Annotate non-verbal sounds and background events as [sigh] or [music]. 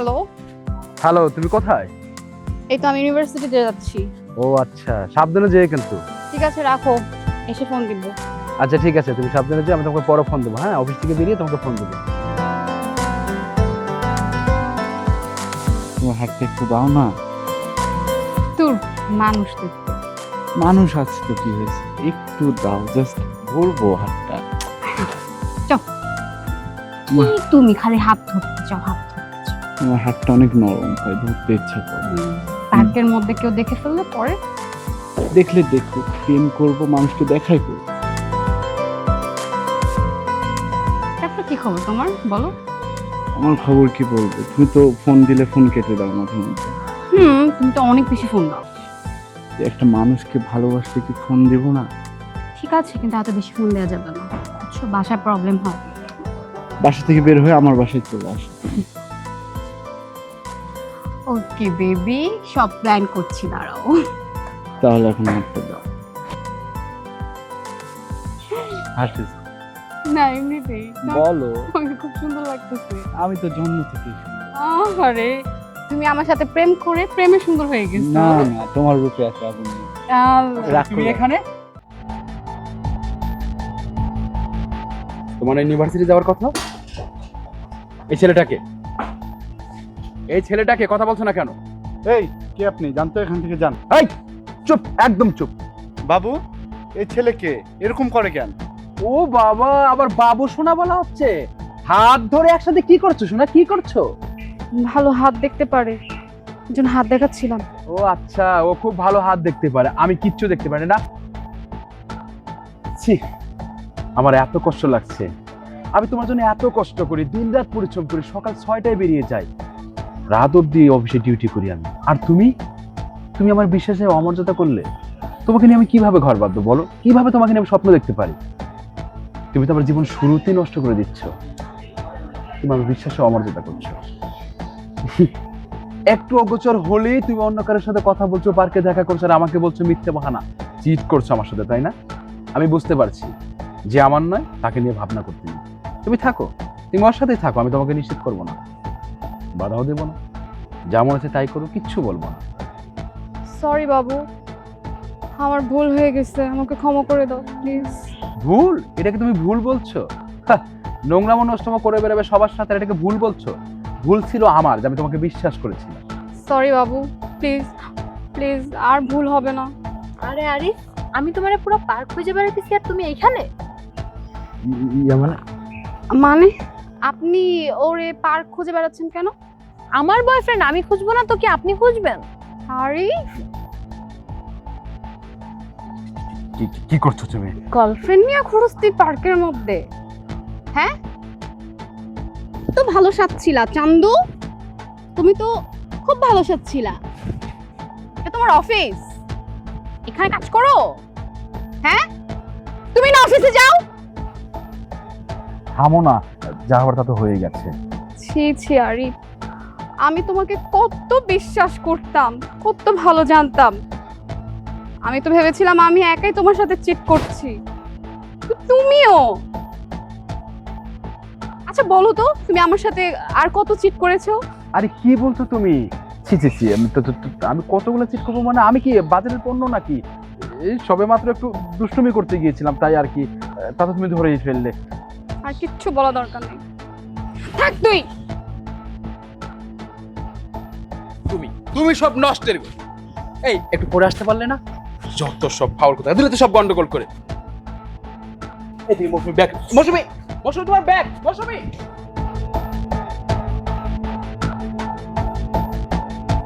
Hello hello তুমি কোথায়? এই তো আমি ইউনিভার্সিটিতে যাচ্ছি। ও আচ্ছা সাবধানে যেয়ে কিন্তু। ঠিক আছে রাখো। এসে ফোন দিব। আচ্ছা ঠিক আছে তুমি সাবধানে যেয়ে আমি তোমাকে পরে ফোন দেবো হ্যাঁ? অফিস থেকে বেরিয়ে তোমাকে ফোন দেবো। তোমার হাতটা একটু দাও না। তোর মানুষ দেখতে মানুষ আছে তো কি হয়েছে? একটু দাও জাস্ট ধরবো হাতটা। তুমি খালি হাত ধরতে চাও হাত তোমার হাতটা অনেক নরম তাই ধরতে ইচ্ছা করে। পার্কের মধ্যে কেউ দেখে ফেললে পরে? দেখলে দেখো প্রেম করব মানুষকে দেখাই করব। তারপর কি খবর তোমার? বলো। আমার খবর কি বলব? তুমি তো ফোন দিলে ফোন কেটে দাও মাঝে মধ্যে। হুম তুমি তো অনেক বেশি ফোন দাও। একটা মানুষকে ভালোবাসতে কি ফোন দেবো না? ঠিক আছে কিন্তু এত বেশি ফোন দেওয়া যাবে না। বাসায় প্রবলেম হয়। বাসা থেকে বের হয়ে আমার বাসায় চলে আসে। ওকে বেবি সব প্ল্যান করছি দাঁড়াও। তাহলে এখন হাতটা দাও হাসিস? না এমনিতেই বলো। তোমাকে খুব সুন্দর লাগতেছে। আমি তো জন্ম সুন্দর। আরে তুমি আমার সাথে প্রেম করে প্রেমে সুন্দর হয়ে গেছো। না না তোমার রূপে আছে আগুন তুমি এখানে? তোমার ইউনিভার্সিটি যাওয়ার কথা? এই ছেলেটাকে? এই ছেলেটাকে কথা বলছো না কেন? এই কে আপনি? জানতো এখান থেকে যান। এই চুপ একদম চুপ। বাবু এই ছেলে কে এরকম করে কেন? ও বাবা আবার বাবু শোনা বলা হচ্ছে। হাত ধরে একসাথে কি করছ শোনা কি করছ? ভালো হাত দেখতে পারে। একজন হাত দেখাচ্ছিলাম। ও আচ্ছা ও খুব ভালো হাত দেখতে পারে। আমি কিচ্ছু দেখতে পারি না। ছি আমার এত কষ্ট লাগছে। আমি তোমার জন্য এত কষ্ট করি। দিন রাত পরিশ্রম করি। সকাল ছয়টায় বেরিয়ে যাই। রাত অব্দি অফিসে ডিউটি করি আমি। আর তুমি? তুমি আমার বিশ্বাসে অমর্যাদা করলে। তোমাকে নিয়ে আমি কীভাবে ঘর বাঁধবো বলো? কীভাবে তোমাকে নিয়ে আমি স্বপ্ন দেখতে পারি? তুমি তো আমার জীবন শুরুতেই নষ্ট করে দিচ্ছ। তুমি আমার বিশ্বাসে অমর্যাদা করছ। [laughs] একটু অগোচর হলেই তুমি অন্য কারোর সাথে কথা বলছো, পার্কে দেখা করছ আর আমাকে বলছো মিথ্যে বাহানা। চিট করছ আমার সাথে, তাই না? আমি বুঝতে পারছি যে আমার নয়, তাকে নিয়ে ভাবনা করতে তুমি থাকো। তুমি ওর সাথেই থাকো, আমি তোমাকে নিশ্চিত করব না। বাধাও দেবো না। যা মনে হচ্ছে তাই করো কিচ্ছু বলব না। সরি বাবু। আমার ভুল হয়ে গেছে। আমাকে ক্ষমা করে দাও প্লিজ ভুল? এটাকে তুমি ভুল বলছো? নোংরামো নষ্টমো করে বেরোবে সবার সাথে এটাকে ভুল বলছো? ভুল ছিল আমার যে আমি তোমাকে বিশ্বাস করেছিলাম। Sorry Babu. প্লিজ প্লিজ আর ভুল হবে না। আরে আরিফ আমি তোমার পুরো পার্ক খুঁজে বেড়াতেছি আর তুমি এখানে মানে? মানে? আপনি ওরে পার্ক খুঁজে বেড়াচ্ছেন কেন? আমার বয়ফ্রেন্ড আমি খুঁজবো না তো কি আপনি খুঁজবেন? আরে। কি কি- করছ তুমি? গার্লফ্রেন্ড নিয়ে ঘুরস্তি পার্কের মধ্যে। হ্যাঁ? তো ভালো সাজছিলা চান্দু? তুমি তো খুব ভালো সাজছিলা। এটা তোমার অফিস এখানে কাজ করো। হ্যাঁ? তুমি না অফিসে যাও। থামো না। যা হওয়ার তা তো হয়ে গেছে। ছি ছি আরিফ আমি তোমাকে কত বিশ্বাস করতাম কত ভালো জানতাম। আমি তো ভেবেছিলাম আমি একাই তোমার সাথে চিট করছি। তুমিও? আচ্ছা বলো তো তুমি আমার সাথে আর কত চিট করেছ? আরে কি বলছো তুমি? ছি ছি ছি আমি তো আমি কতগুলো চিট করব মানে আমি কি বাজারের পণ্য নাকি? এই সবে মাত্র একটু দুষ্টুমি করতে গিয়েছিলাম তাই আর কি। তা তো তুমি ধরেই ফেললে। আর কিচ্ছু বলা দরকার নেই। থাক তুই। তুমি তুমি সব নষ্টের গো। এই, একটু পরে আসতে পারলে না? যত সব ফাউল কথা, দিলে তো সব গন্ডগোল করে। এই তুমি মৌসুমি ব্যাগ, মৌসুমি মৌসুমি তোমার ব্যাগ, মৌসুমি।